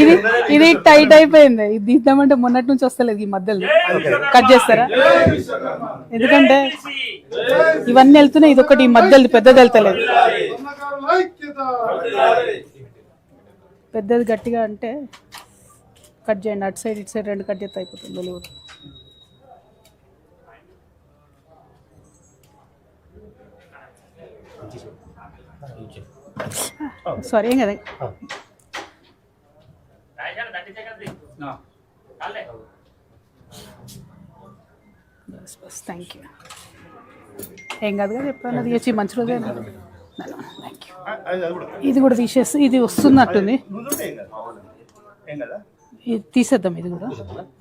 ఇది ఇది టైట్ అయిపోయింది. ఇది తీద్దామంటే మొన్నటి నుంచి వస్తలేదు ఈ మధ్యలో. కట్ చేస్తారా? ఎందుకంటే ఇవన్నీ వెళ్తున్నాయి. ఇది ఒకటి ఈ మధ్యలో పెద్దది వెళ్తలేదు. పెద్దది గట్టిగా అంటే కట్ చేయండి. అటు సైడ్ ఇటు సైడ్ రెండు కట్ చేస్తే అయిపోతుంది బెలూరు సారీ ఏం కదా థ్యాంక్ యూ ఏం కాదు కదా ఎప్పుడన్నా తీయచ్చి మంచి రోజే థ్యాంక్ యూ ఇది కూడా తీసేసి ఇది వస్తున్నట్టుంది. ఇది తీసేద్దాం ఇది కూడా.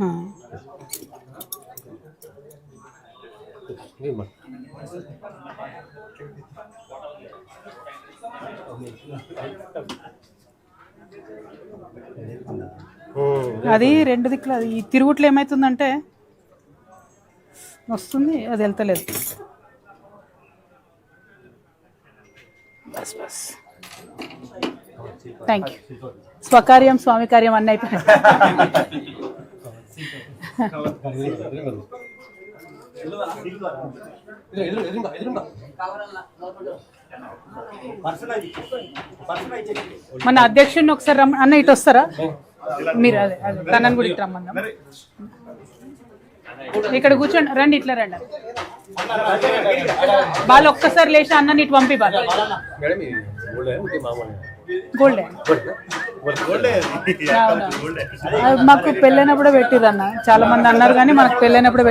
ఆ. అది రెండు దిక్కులు. అది ఈ తిరుగుట్లో ఏమవుతుందంటే వస్తుంది అది వెళ్తలేదు. Bus bus. థ్యాంక్ యూ స్వకార్యం స్వామి కార్యం అన్నీ అయిపోయాయి మన అధ్యక్షుడిని ఒకసారి రమ్మ అన్న ఇటు వస్తారా? మీరు అదే తనని కూడా ఇటు రమ్మందాం. ఇక్కడ కూర్చోండి. రండి ఇట్లా రండి. వాళ్ళు ఒక్కసారి లేచి అన్నని ఇటు పంపి బాగా గోల్డ్ మాకు పెళ్ళైనప్పుడే పెట్టిర్రు అన్న. చాలా మంది అన్నారు కానీ మనకు పెళ్ళైనప్పుడే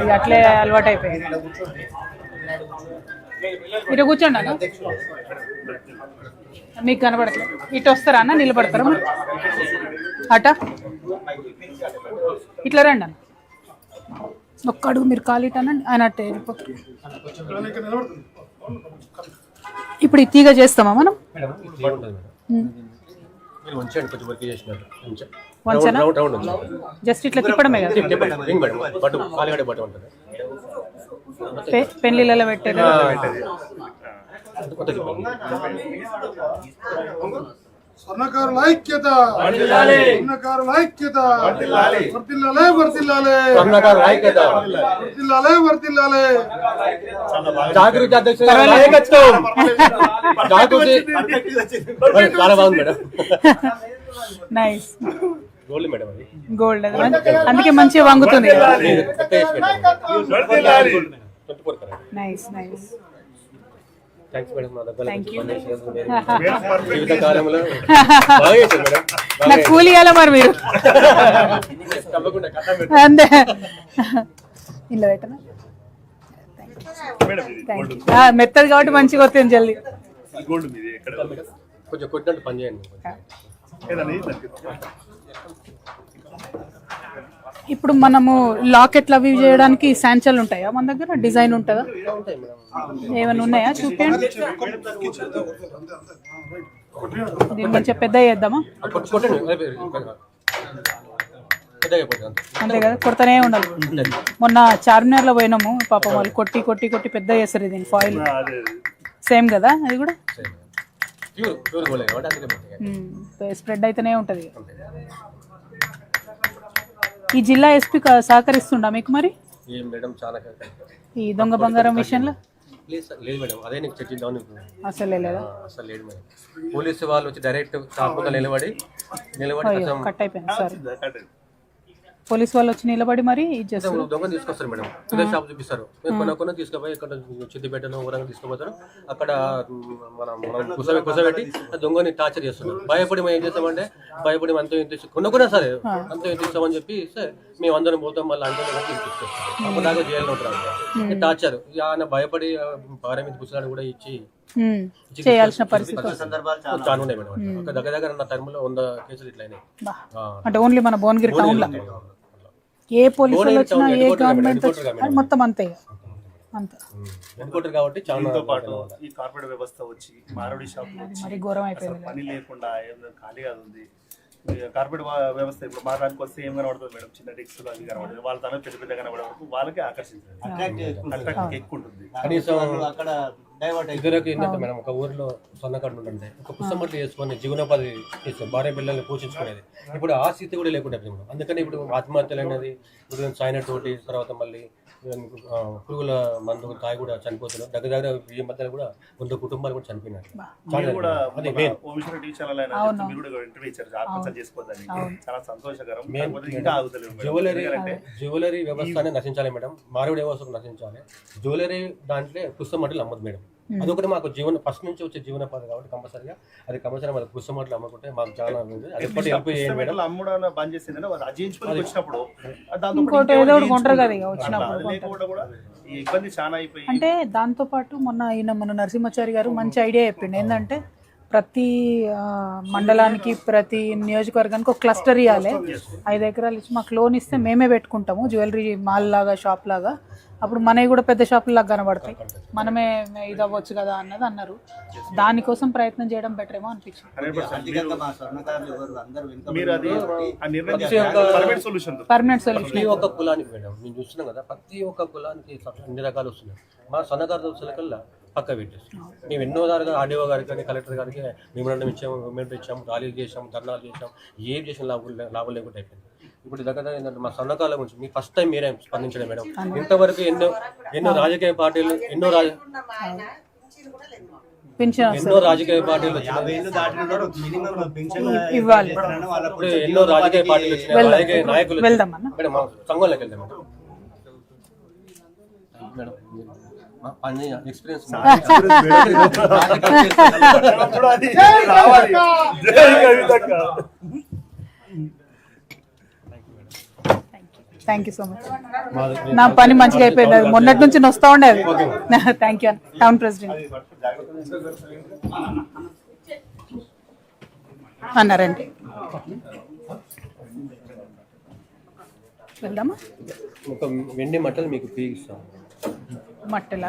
ఇక అట్లే అలవాటు అయిపోయింది ఇటు కూర్చోండి అన్న. మీకు కనబడట్లేదు ఇటు వస్తారా అన్న? నిలబడతారా అట? ఇట్లా రండి అన్న. ఒక్క అడుగు మీరు కాలు ఇటు అనండి ఆయన అట్టే వెళ్ళిపోతారు ఇప్పుడు ఈ తీగ చేస్తామా మనం? జస్ట్ ఇట్లా తిప్పడమే కదా? పెళ్ళిళ్ళలో స్వర్ణకారుల ఐక్యత. స్వర్ణకారుల ఐక్యత. వర్తిల్లాలే వర్తిల్లాలే స్వర్ణకారు ఐక్యత. వర్తిల్లాలే వర్తిల్లాలే జాగృతి అధ్యక్షుడు జాగృతి. చాలా బాగుంది మేడం. నైస్ గోల్డ్ మేడం అది. గోల్డ్ అందుకే మంచిగా వంగుతుంది. నైస్ నైస్ నాకు కూలి ఇవ్వాలా మరి మీరు. అంతే. ఇల్లు పెట్టనా? మెత్తది కాబట్టి మంచిగా వస్తుంది జల్దీ. కొంచెం కొట్టినట్టు పని చేయండి. ఇప్పుడు మనము లాకెట్లు అవి చేయడానికి శాంచల్ ఉంటాయా? మన దగ్గర డిజైన్ ఉంటుందా? ఏమైనా ఉన్నాయా? చూపించండి దీన్ని మంచిగా పెద్ద చేద్దామా? అంతే. కదా కొడతానే ఉండాలి. మొన్న చార్మినార్లో పోయినాము పాపం వాళ్ళు కొట్టి కొట్టి కొట్టి పెద్ద చేస్తారు దీని ఫాయిల్ సేమ్ కదా అది కూడా. స్ప్రెడ్ అయితేనే ఉంటది. ఈ జిల్లా ఎస్పీ సహకరిస్తుండా మీకు మరి? ఏం మేడం చాలా ఈ దొంగ బంగారం విషయంలో? లేదు సార్ లేదు మేడం. అదే నీకు చర్చిద్దాం అసలే లేదా అసలు లేదు మేడం. పోలీసు వాళ్ళు వచ్చి డైరెక్ట్ ముందు నిలబడి నిలబడి కట్ అయిపోయింది. సారీ పోలీస్ వాళ్ళు వచ్చి నిలబడి మరి దొంగ తీసుకొస్తారు మేడం. ఇదే షాప్ చూపిస్తారు. మేము కొన కొన తీసుకుపోయి ఇక్కడ చిద్దిపేటను ఊరంగా తీసుకుపోతారు. అక్కడ మనం మనం కుసబె కుసబెట్టి దొంగని టార్చర్ చేస్తున్నారు. భయపడి మేము ఏం చేస్తామంటే భయపడి అంత ఇంత ఇస్తాం. కొన్న కొన్నా సరే అంత ఇంత ఇస్తామని చెప్పి మేము అందరం పోతాం మళ్ళీ అంతా తీసుకొస్తాం. అప్పుడు దాకా జైల్లో ఉంటారు. టార్చర్ ఆయన భయపడి భార్య మీద పుస్తకాలు కూడా ఇచ్చి చేయాల్సిన పరిస్థితి. చాలా ఉన్నాయి మేడం ఒక దగ్గర దగ్గర నా టర్మ్లో వంద కేసులు ఇట్లా అయినాయి బా. ఆ. అంటే ఓన్లీ మన భువనగిరి టౌన్లో ఏ పోలీసు వాళ్ళు వచ్చినా ఏ గవర్నమెంట్ వచ్చినా మొత్తం అంతే. కాబట్టి చాలా దీంతో పాటు ఈ కార్పొరేట్ వ్యవస్థ వచ్చి మారడి షాప్ వచ్చి మరి ఘోరం అయిపోయింది పని లేకుండా ఖాళీగా ఉంది. కార్పొరేట్ వ్యవస్థ ఇప్పుడు మా దానికి వస్తే ఏం కనబడుతుంది మేడం? చిన్న డిక్స్ అవి కనబడుతుంది. వాళ్ళ తన పెద్ద పెద్ద కనబడే వరకు వాళ్ళకే ఆకర్షించారు అట్రాక్ట్ ఎక్కువ ఉంటుంది. కనీసం ఇదివరకు ఏంటంటే మేడం ఒక ఊరిలో సొన్నకాడు ఉంటుండే. ఒక పుస్తమట్లు చేసుకొని జీవనోపాధి చేస్తాం భార్య పిల్లల్ని పోషించుకునేది. ఇప్పుడు ఆ స్థితి కూడా లేకుండా మేడం. అందుకని ఇప్పుడు ఆత్మహత్యలు అనేది ఇప్పుడు సైనట్ తోటి తర్వాత మళ్ళీ పురుగుల మందు తాగి కూడా చనిపోతున్నారు. దగ్గర దగ్గర ఈ మధ్యలో కూడా వంద కుటుంబాలు కూడా చనిపోయినారు. జ్యువెలరీ జ్యువెలరీ వ్యవస్థనే నశించాలి మేడం. మారుడి వ్యవస్థను నశించాలి. జ్యువెలరీ దాంట్లో పుస్తమట్లు అమ్మదు మేడం. అదొకటి మాకు జీవన ఫస్ట్ నుంచి వచ్చే జీవనోపాధి కాబట్టి కంపల్సరిగా అది కంపల్సరీ మాకు పుస్తమట్లు అమ్ముకుంటే మాకు చాలా అది ఎప్పటి హెల్ప్ చేయండి మేడం పుస్తకాలు అమ్మడం బంద్ చేసిందంటే వాళ్ళు అజించుకొని వచ్చినప్పుడు దాంతో ఇంకోటి ఏదో ఒకటి కొంటారు కదా ఇక వచ్చినప్పుడు అది లేకుండా కూడా ఈ ఇబ్బంది చాలా అయిపోయి అంటే దాంతో పాటు మొన్న ఈయన మన నరసింహాచారి గారు మంచి ఐడియా చెప్పిండు. ఏంటంటే ప్రతి మండలానికి ప్రతి నియోజకవర్గానికి ఒక క్లస్టర్ ఇవ్వాలి ఐదు ఎకరాలు ఇచ్చి మాకు లోన్ ఇస్తే మేమే పెట్టుకుంటాము. జ్యువెలరీ మాల్ లాగా షాప్ లాగా అప్పుడు మనవి కూడా పెద్ద షాపుల లాగా కనబడతాయి. మనమే ఇది అవ్వచ్చు కదా అన్నది అన్నారు. దానికోసం ప్రయత్నం చేయడం బెటర్ ఏమో అనిపించింది. 100% ఆర్థికంగా మా స్వర్ణకారులు ఎవరు? అందరూ వెనుకబడి మీరు అది ఉన్నారు ఆ నిర్ణయం ప్రతి ఒక్క- పర్మనెంట్ సొల్యూషన్ పర్మనెంట్ సొల్యూషన్ ప్రతి ఒక్క కులానికి మేడం మేము చూస్తున్నాం కదా ప్రతి ఒక్క కులానికి అన్ని రకాలు వస్తున్నాయి. మా సన్నకారు దోస్తుల కల్లా పక్క పెట్టేస్తున్నాం మేము ఎన్నో దారుగా ఆర్డీఓ గారికి కానీ కలెక్టర్ గారికి మెమోరాండం ఇచ్చాము మెమోరాండం ఇచ్చాము ర్యాలీలు చేసాము ధర్నాలు చేసాము ఏం చేసిన లాభం లాభం లేకుండా అయిపోయింది. ఇప్పుడు దగ్గర దగ్గర ఏంటంటే మా సన్నకాల గురించి మీ ఫస్ట్ టైం మీరే స్పందించడం మేడం. ఇంతవరకు ఎన్నో ఎన్నో రాజకీయ పార్టీలు ఎన్నో రాజ ఎన్నో రాజకీయ పార్టీలు ఇవ్వాలి. ఇప్పుడు ఎన్నో రాజకీయ పార్టీలు. రాజకీయ నాయకులు. మేడం మా సంఘంలోకి వెళ్దాం మేడం. ఎక్స్పీరియన్స్ రావాలి. థ్యాంక్ యూ సో మచ్ నా పని మంచిగా అయిపోయింది. అది మొన్నటి నుంచి వస్తూ ఉండేది. థ్యాంక్ యూ టౌన్ ప్రెసిడెంట్ అన్నారండి. వెళ్దామా? ఒక వెండి మట్టలు మీకు మట్టెలా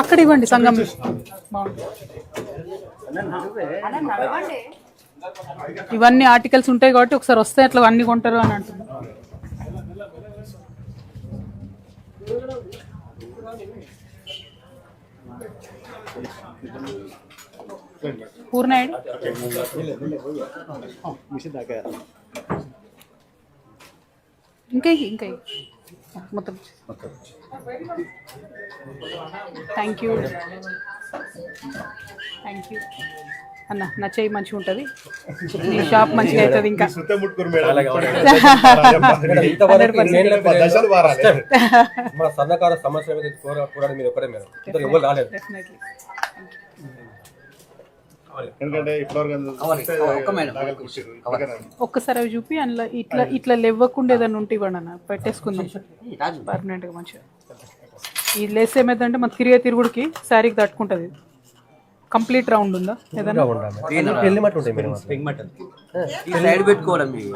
అక్కడ ఇవ్వండి సంగం. బాగుంది ఇవన్నీ ఆర్టికల్స్ ఉంటాయి కాబట్టి ఒకసారి వస్తే అట్లా అన్ని కొంటారు అని అంటున్నారు. పూర్ణ ఇంకా ఇంకా మొత్తం. థ్యాంక్ యూ థ్యాంక్ యూ అన్న నా చెయ్యి మంచిగా ఉంటుంది. నీ షాప్ మంచిగా అవుతుంది ఇంకా. సన్నకార సమస్యల మీద మీరు ఒకటే మేడం. ఎవరు రాలేదు. ఒక్కసారి అవి చూపి అందులో ఇట్లా ఇట్లా లేవ్వకుండా ఏదైనా ఉంటే ఇవ్వండి అన్న. పెట్టేసుకుందాం. పర్మనెంట్గా మంచిగా. ఈ లేస్ ఏమైందంటే మన తిరిగే తిరుగుడికి శారీకి తట్టుకుంటుంది. కంప్లీట్ రౌండ్ ఉందా? ఏదైనా? పెళ్ళి మట్టు ఉంటాయి మేడం సైడ్ పెట్టుకోవడం మీరు?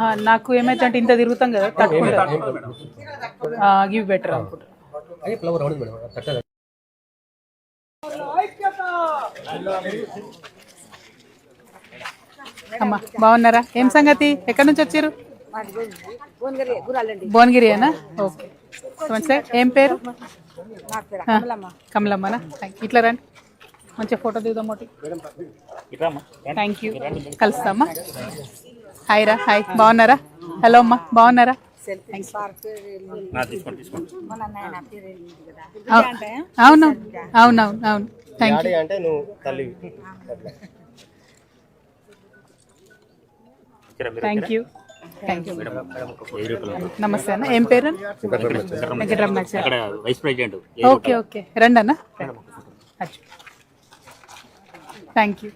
ఆ, నాకు ఏమైతే ఇంత తిరుగుతాం కదా తట్టుకుంటుంది గివ్ బెటర్ అనుకుంటా. ఫ్లవర్ అవును మేడం అమ్మా బాగున్నారా? ఏం సంగతి? ఎక్కడి నుంచి వచ్చారు? భువనగిరియేనా? ఓకే. ఏం పేరు? కమలమ్మనా. ఇట్లా రండి. మంచిగా ఫోటో దిగుదాం ఒకటి. థ్యాంక్ యూ కలుస్తామా? హాయ్ రా హాయ్ బాగున్నారా? హలో అమ్మా బాగున్నారా? సెల్ఫీ సార్ పేరు వెళ్ళింది. మన అన్నయ్య నా పేరు వెళ్ళింది కదా అవు- అవును అవునవును అవును. థ్యాంక్ యూ అంటే నువ్వు తల్లి. థ్యాంక్ యూ థ్యాంక్ యూ నమస్తే అన్న. ఏం పేరు? Venkataramana. Vice president. Okay okay. రండి అన్న థ్యాంక్ యూ